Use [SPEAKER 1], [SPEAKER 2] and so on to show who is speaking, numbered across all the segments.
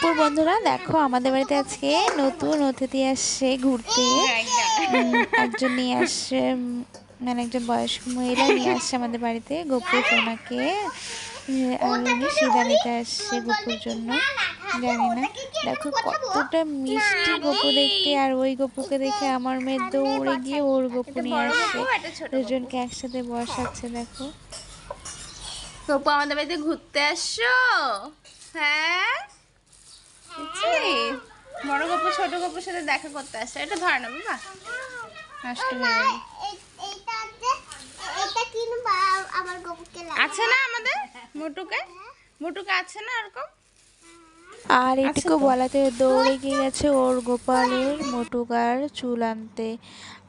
[SPEAKER 1] দুপুর বন্ধুরা দেখো আমাদের বাড়িতে আজকে নতুন অতিথি আসছে ঘুরতে। একজন নিয়ে আসছে মানে একজন বয়স্ক মহিলা নিয়ে আসছে আমাদের বাড়িতে গোপুর সোনাকে। আর উনি সিধা নিতে আসছে গোপুর জন্য জানি না। দেখো কতটা মিষ্টি গপু দেখতে আর ওই গপুকে দেখে আমার মেয়ে দৌড়ে গিয়ে ওর গপু নিয়ে আসছে দুজনকে একসাথে বসাচ্ছে দেখো।
[SPEAKER 2] গপু আমাদের বাড়িতে ঘুরতে আসছো? হ্যাঁ? ছোট গপুর সাথে দেখা করতে আসছে। এটা ধর না বাবা। নষ্ট হয়ে আছে না আমাদের? মোটুকে? মোটুকে আছে না
[SPEAKER 1] আর এটুকু বলাতে দৌড়ে গিয়ে গেছে ওর গোপালের মোটুকার চুল আনতে।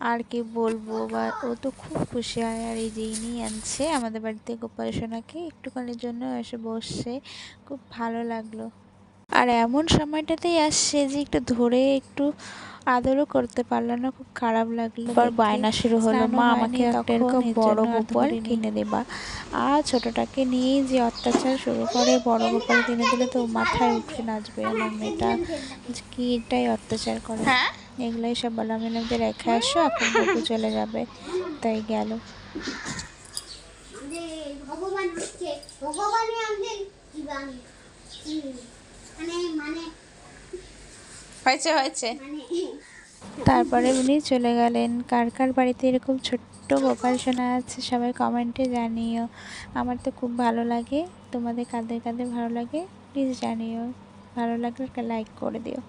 [SPEAKER 1] আর কি বলব বা ও তো খুব খুশি হয়। আর এই যে ইনি আনছে আমাদের বাড়িতে গোপাল সোনাকে একটুখানির জন্য এসে বসছে। খুব ভালো লাগল। আর এমন সময়টাতেই আসছে যে একটু ধরে একটু আদরও করতে পারল না খুব খারাপ লাগল। এবার বায়না শুরু হলো মা আমাকে একটা এরকম বড় গোপাল কিনে দেবা। আর ছোটটাকে নিয়েই যে অত্যাচার শুরু করে বড় গোপাল কিনে দিলে তো মাথায় উঠে নাচবে আমার মেয়েটা। যে কি এটাই অত্যাচার করে।
[SPEAKER 2] হ্যাঁ?
[SPEAKER 1] এগুলাই সব বলা আমি যে রেখে আসো এখন গপু চলে যাবে। তাই গেল।
[SPEAKER 3] ভগবান হচ্ছে ভগবানই আমাদের জীবন।
[SPEAKER 2] হয়েছে হয়েছে।
[SPEAKER 1] তারপরে উনি চলে গেলেন। কার কার বাড়িতে এরকম ছোট্ট গোপাল সোনা আছে সবাই কমেন্টে জানিও। আমার তো খুব ভালো লাগে। তোমাদের কাদের কাদের ভালো লাগে প্লিজ জানিও। ভালো লাগলে একটা লাইক করে দিও।